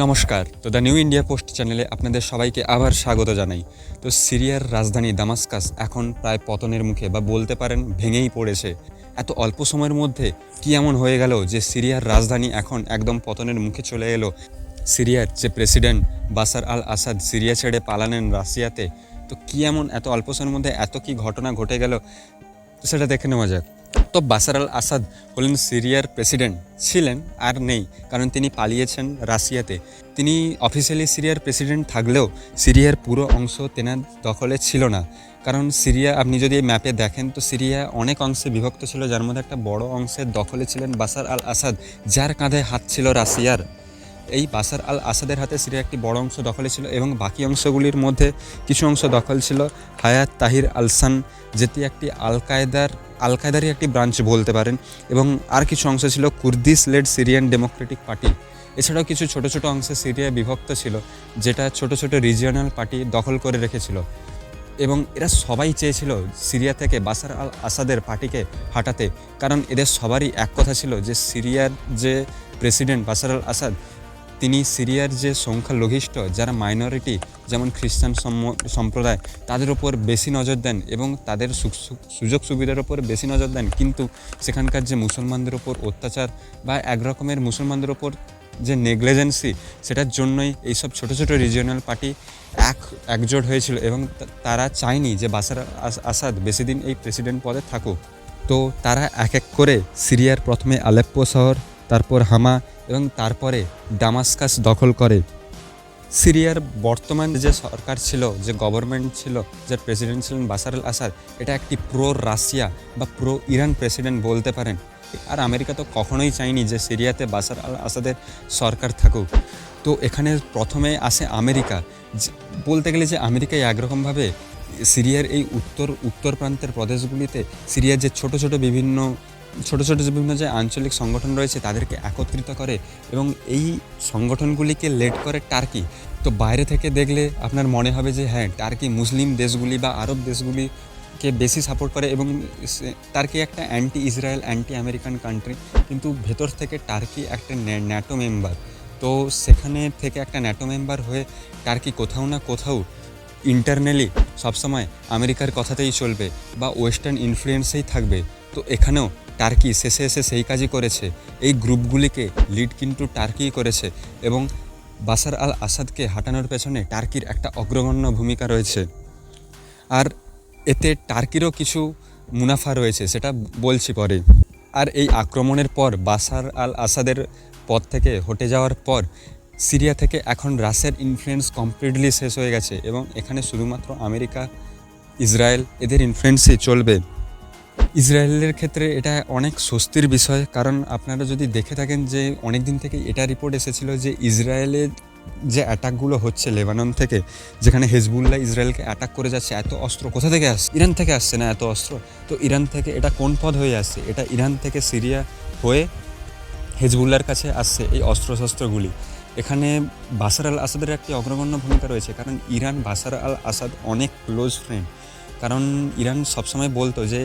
নমস্কার। তো the new India post চ্যানেলে আপনাদের সবাইকে আবার স্বাগত জানাই। তো সিরিয়ার রাজধানী দামাস্কাস এখন প্রায় পতনের মুখে বা বলতে পারেন ভেঙেই পড়েছে। এত অল্প সময়ের মধ্যে কি এমন হয়ে গেল যে সিরিয়ার রাজধানী এখন একদম পতনের মুখে চলে এলো? সিরিয়ার যে প্রেসিডেন্ট বাসার আল আসাদ সিরিয়া ছেড়ে পালানেন রাশিয়াতে, তো কি এমন এত অল্প সময়ের মধ্যে এত কি ঘটনা ঘটে গেল? সেটা দেখে নেওয়া যাক। তো বাসার আল আসাদ হলেন সিরিয়ার প্রেসিডেন্ট। ছিলেন আর নেই, কারণ তিনি পালিয়েছেন রাশিয়াতে। তিনি অফিসিয়ালি সিরিয়ার প্রেসিডেন্ট থাকলেও সিরিয়ার পুরো অংশ তেনার দখলে ছিল না। কারণ সিরিয়া, আপনি যদি এই ম্যাপে দেখেন, তো সিরিয়া অনেক অংশে বিভক্ত ছিল, যার মধ্যে একটা বড় অংশের দখলে ছিলেন বাসার আল আসাদ, যার কাঁধে হাত ছিল রাশিয়ার। এই বাসার আল আসাদের হাতে সিরিয়া একটি বড় অংশ দখলে ছিল এবং বাকি অংশগুলির মধ্যে কিছু অংশ দখল ছিল হায়াত তাহির আলসান যেটি একটি আল কায়দার আল কায়দারই একটি ব্রাঞ্চ বলতে পারেন এবং আর কিছু অংশ ছিল Kurdish led Syrian Democratic party এছাড়াও কিছু ছোট ছোট অংশে সিরিয়ায় বিভক্ত ছিল, যেটা ছোট ছোট রিজিয়নাল পার্টি দখল করে রেখেছিল। এবং এরা সবাই চেয়েছিল সিরিয়া থেকে বাসার আল আসাদের পার্টিকে হাঁটাতে, কারণ এদের সবারই এক কথা ছিল যে সিরিয়ার যে প্রেসিডেন্ট বাসার আল আসাদ তিনি সিরিয়ার যে সংখ্যালঘিষ্ঠ, যারা মাইনরিটি যেমন খ্রিস্টান সম্প্রদায়, তাদের ওপর বেশি নজর দেন এবং তাদের সুযোগ সুবিধার ওপর বেশি নজর দেন। কিন্তু সেখানকার যে মুসলমানদের ওপর অত্যাচার বা এক রকমের মুসলমানদের ওপর যে নেগলেজেন্সি, সেটার জন্যই এইসব ছোট ছোট রিজিয়নাল পার্টি এক, একজোট হয়েছিল এবং তারা চায়নি যে বাসার আসাদ বেশি দিন এই প্রেসিডেন্ট পদে থাকুক। তো তারা এক এক করে সিরিয়ার প্রথমে আলেপ্পো শহর, তারপর হামা এবং তারপরে ডামাস্কাস দখল করে। সিরিয়ার বর্তমান যে সরকার ছিল, যে গভর্নমেন্ট ছিল, যে প্রেসিডেন্ট ছিলেন বাসার আল আসাদ, এটা একটি প্রো রাশিয়া বা প্রো ইরান প্রেসিডেন্ট বলতে পারেন। আর আমেরিকা তো কখনোই চায়নি যে সিরিয়াতে বাসার আল আসাদের সরকার থাকুক। তো এখানে প্রথমে আসে আমেরিকা। বলতে গেলে যে আমেরিকায় একরকমভাবে সিরিয়ার এই উত্তর উত্তর প্রান্তের প্রদেশগুলিতে, সিরিয়ার যে ছোট ছোট বিভিন্ন ছোট ছোট যে বিভিন্ন যে আঞ্চলিক সংগঠন রয়েছে, তাদেরকে একত্রিত করে এবং এই সংগঠনগুলিকে লেড করে টার্কি। তো বাইরে থেকে দেখলে আপনার মনে হবে যে হ্যাঁ টার্কি মুসলিম দেশগুলি বা আরব দেশগুলিকে বেশি সাপোর্ট করে এবং টার্কি একটা anti Israel anti American country কিন্তু ভেতর থেকে টার্কি একটা ন্যা- ন্যাটো মেম্বার তো সেখানে থেকে একটা ন্যাটো মেম্বার হয়ে টার্কি কোথাও না কোথাও ইন্টারনালি সবসময় আমেরিকার কথাতেই চলবে বা ওয়েস্টার্ন ইনফ্লুয়েন্সেই থাকবে। তো এখানেও টার্কি শেষে এসে সেই কাজই করেছে। এই গ্রুপগুলিকে লিড কিন্তু টার্কিই করেছে এবং বাসার আল আসাদকে হাঁটানোর পেছনে টার্কির একটা অগ্রগণ্য ভূমিকা রয়েছে। আর এতে টার্কিরও কিছু মুনাফা রয়েছে, সেটা বলছি পরে। আর এই আক্রমণের পর বাসার আল আসাদের পদ থেকে হটে যাওয়ার পর সিরিয়া থেকে এখন রাশিয়ার ইনফ্লুয়েন্স কমপ্লিটলি শেষ হয়ে গেছে এবং এখানে শুধুমাত্র আমেরিকা, ইসরায়েল এদের ইনফ্লুয়েন্সই চলবে। ইসরায়েলের ক্ষেত্রে এটা অনেক স্বস্তির বিষয়, কারণ আপনারা যদি দেখে থাকেন যে অনেক দিন থেকে এটা রিপোর্ট এসেছিল যে ইসরায়েলের যে অ্যাটাকগুলো হচ্ছে লেবানন থেকে, যেখানে হেজবুল্লাহ ইসরায়েলকে অ্যাটাক করে যাচ্ছে, এত অস্ত্র কোথা থেকে আসছে? ইরান থেকে আসছে না এত অস্ত্র? তো ইরান থেকে এটা কোন পথ হয়ে আসছে? এটা ইরান থেকে সিরিয়া হয়ে হেজবুল্লার কাছে আসছে এই অস্ত্রশস্ত্রগুলি। এখানে বাসার আল আসাদের একটি অগ্রগণ্য ভূমিকা রয়েছে, কারণ ইরান বাসার আল আসাদ অনেক ক্লোজ ফ্রেন্ড কারণ ইরান সবসময় বলতো যে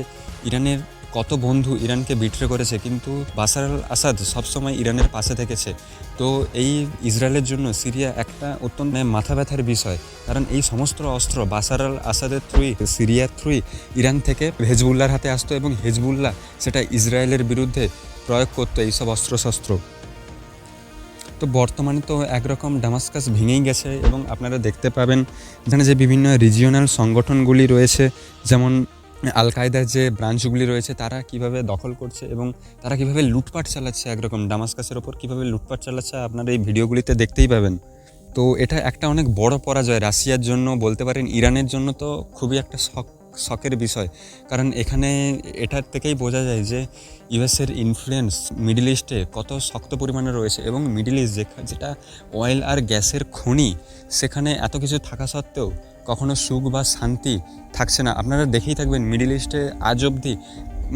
ইরানের কত বন্ধু ইরানকে বিট্রে করেছে, কিন্তু বাসার আল আসাদ সবসময় ইরানের পাশে থেকেছে। তো এই ইসরায়েলের জন্য সিরিয়া একটা অত্যন্ত মাথা ব্যথার বিষয়। কারণ এই সমস্ত অস্ত্র বাসার আল আসাদের থ্রুই সিরিয়ার থ্রুই ইরান থেকে হেজবুল্লার হাতে আসতো এবং হেজবুল্লাহ সেটা ইসরায়েলের বিরুদ্ধে প্রয়োগ করতো এইসব অস্ত্রশস্ত্র। তো বর্তমানে তো একরকম ডামাস্কাস ভেঙেই গেছে এবং আপনারা দেখতে পাবেন এখানে যে বিভিন্ন রিজিওনাল সংগঠনগুলি রয়েছে, যেমন আল কায়দার যে ব্রাঞ্চগুলি রয়েছে, তারা কীভাবে দখল করছে এবং তারা কীভাবে লুটপাট চালাচ্ছে একরকম ডামাস্কাসের ওপর, কীভাবে লুটপাট চালাচ্ছে আপনারা এই ভিডিওগুলিতে দেখতেই পাবেন। তো এটা একটা অনেক বড় পরাজয়, রাশিয়ার জন্য বলতে পারেন, ইরানের জন্য তো খুবই একটা শখ শখের বিষয়। কারণ এখানে এটার থেকেই বোঝা যায় যে ইউএসের ইনফ্লুয়েন্স মিডল ইস্টে কত শক্ত পরিমাণে রয়েছে এবং মিডল ইস্ট যেটা অয়েল আর গ্যাসের খনি, সেখানে এত কিছু থাকা সত্ত্বেও কখনো সুখ বা শান্তি থাকছে না। আপনারা দেখেই থাকবেন মিডল ইস্টে আজ অবধি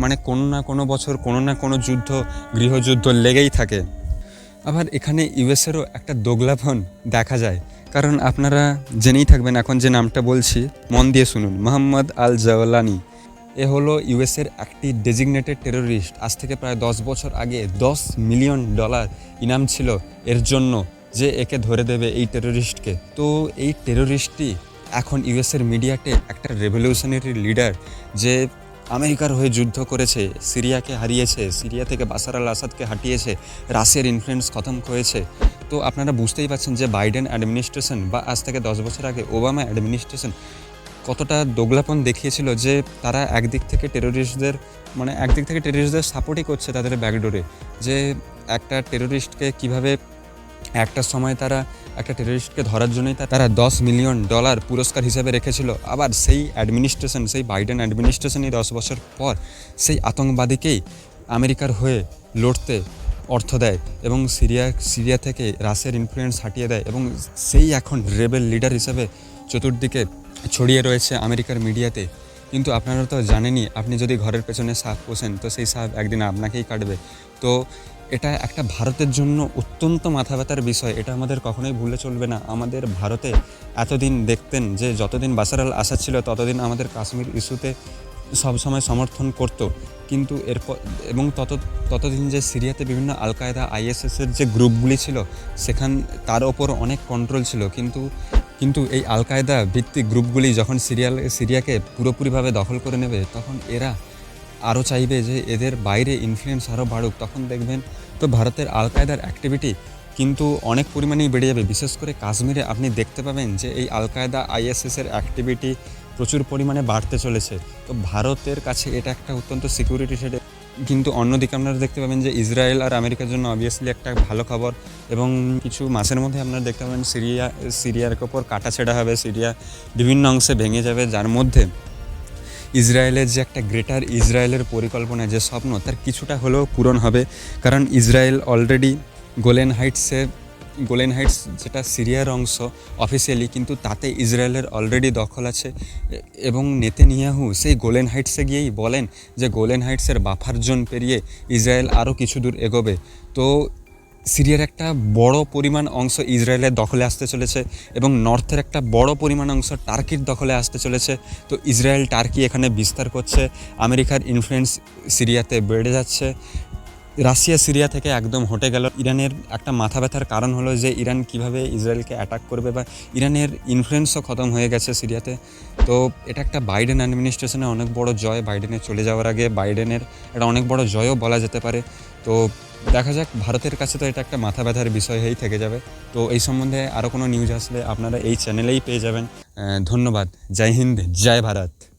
মানে কোনো না কোনো বছর, কোনো না কোনো যুদ্ধ, গৃহযুদ্ধ লেগেই থাকে। আবার এখানে ইউএসেরও একটা দোগলাভন দেখা যায়। কারণ আপনারা জেনেই থাকবেন এখন যে নামটা বলছি, মন দিয়ে শুনুন। মোহাম্মদ আল জাওলানি, এ হলো ইউএসের একটি ডেজিগনেটেড টেরোরিস্ট আজ থেকে প্রায় দশ বছর আগে দশ মিলিয়ন ডলার ইনাম ছিল এর জন্য যে একে ধরে দেবে এই টেরোরিস্টকে তো এই টেরোরিস্টটি এখন ইউএসের মিডিয়াতে একটা রেভলিউশনারি লিডার যে আমেরিকার হয়ে যুদ্ধ করেছে, সিরিয়াকে হারিয়েছে, সিরিয়া থেকে বাসার আল আসাদকে হাঁটিয়েছে, রাশিয়ার ইনফ্লুয়েন্স খতম করেছে। তো আপনারা বুঝতেই পারছেন যে বাইডেন অ্যাডমিনিস্ট্রেশন বা আজ থেকে দশ বছর আগে ওবামা অ্যাডমিনিস্ট্রেশন কতটা দোগলাপন দেখিয়েছিল যে তারা একদিক থেকে টেরোরিস্টদের মানে একদিক থেকে টেরোরিস্টদের সাপোর্টই করছে তাদের ব্যাকডোরে। যে একটা টেরোরিস্টকে কীভাবে একটা সময় তারা একটা টেরোরিস্টকে ধরার জন্যই তারা দশ মিলিয়ন ডলার পুরস্কার হিসেবে রেখেছিল। আবার সেই অ্যাডমিনিস্ট্রেশন সেই বাইডেন অ্যাডমিনিস্ট্রেশনই দশ বছর পর সেই আতঙ্কবাদীকেই আমেরিকার হয়ে লড়তে অর্থ দেয় এবং সিরিয়া সিরিয়া থেকে রাশিয়ার ইনফ্লুয়েন্স হাটিয়ে দেয় এবং সেই এখন রেবেল লিডার হিসেবে চতুর্দিকে ছড়িয়ে রয়েছে আমেরিকার মিডিয়াতে। কিন্তু আপনারা তো জানেনই, আপনি যদি ঘরের পেছনে সাপ পোষেন, তো সেই সাপ একদিন আপনাকেই কাটবে। তো এটা একটা ভারতের জন্য অত্যন্ত মাথা ব্যথার বিষয়। এটা আমাদের কখনোই ভুলে চলবে না। আমাদের ভারতে এতদিন দেখতেন যে যতদিন বাসার আল আসাদ ছিল, ততদিন আমাদের কাশ্মীর ইস্যুতে সবসময় সমর্থন করতো। কিন্তু এরপর এবং তত ততদিন যে সিরিয়াতে বিভিন্ন আল কায়দা আইএসএসের যে গ্রুপগুলি ছিল, সেখান তার ওপর অনেক কন্ট্রোল ছিল। কিন্তু কিন্তু এই আল কায়দা ভিত্তিক গ্রুপগুলি যখন সিরিয়াল, সিরিয়াকে পুরোপুরিভাবে দখল করে নেবে, তখন এরা আরও চাইবে যে এদের বাইরে ইনফ্লুয়েন্স আরও বাড়ুক। তখন দেখবেন তো ভারতের আল কায়দার অ্যাক্টিভিটি কিন্তু অনেক পরিমাণেই বেড়ে যাবে। বিশেষ করে কাশ্মীরে আপনি দেখতে পাবেন যে এই আল কায়দা আইএসএসের অ্যাক্টিভিটি প্রচুর পরিমাণে বাড়তে চলেছে। তো ভারতের কাছে এটা একটা অত্যন্ত সিকিউরিটি সেটে কিন্তু অন্যদিকে আপনারা দেখতে পাবেন যে ইসরায়েল আর আমেরিকার জন্য অবভিয়াসলি একটা ভালো খবর এবং কিছু মাসের মধ্যে আপনারা দেখতে পাবেন সিরিয়া, সিরিয়ার ওপর কাটা ছেড়া হবে, সিরিয়া বিভিন্ন অংশে ভেঙে যাবে, যার মধ্যে ইসরায়েলের যে একটা গ্রেটার ইসরায়েলের পরিকল্পনা, যে স্বপ্ন, তার কিছুটা হলেও পূরণ হবে। কারণ ইসরায়েল অলরেডি গোলেন হাইটসে গোলেন হাইটস যেটা সিরিয়ার অংশ অফিসিয়ালি কিন্তু তাতে ইসরায়েলের অলরেডি দখল আছে। এবং নেতেনিয়াহু সেই গোলেন হাইটসে গিয়েই বলেন যে গোলেন হাইটসের বাফার জোন পেরিয়ে ইসরায়েল আরও কিছু দূর এগোবে। তো সিরিয়ার একটা বড় পরিমাণ অংশ ইসরায়েলের দখলে আসতে চলেছে এবং নর্থের একটা বড় পরিমাণ অংশ টার্কির দখলে আসতে চলেছে। তো ইসরায়েল টার্কি এখানে বিস্তার করছে। আমেরিকার ইনফ্লুয়েন্স সিরিয়াতে বেড়ে যাচ্ছে। রাশিয়া, সিরিয়া থেকে একদম হটে গেল। ইরানের একটা মাথা ব্যথার কারণ হলো যে ইরান কীভাবে ইসরায়েলকে অ্যাটাক করবে বা ইরানের ইনফ্লুয়েন্সও খতম হয়ে গেছে সিরিয়াতে। তো এটা একটা বাইডেন অ্যাডমিনিস্ট্রেশনের অনেক বড় জয় বাইডেনে চলে যাওয়ার আগে বাইডেনের একটা অনেক বড় জয়ও বলা যেতে পারে। তো দেখা যাক, ভারতের কাছে তো এটা একটা মাথা ব্যথার বিষয় হয়েই থেকে যাবে। তো এই সম্বন্ধে আরও কোনো নিউজ আসলে আপনারা এই চ্যানেলেই পেয়ে যাবেন। ধন্যবাদ। জয় হিন্দ, জয় ভারত।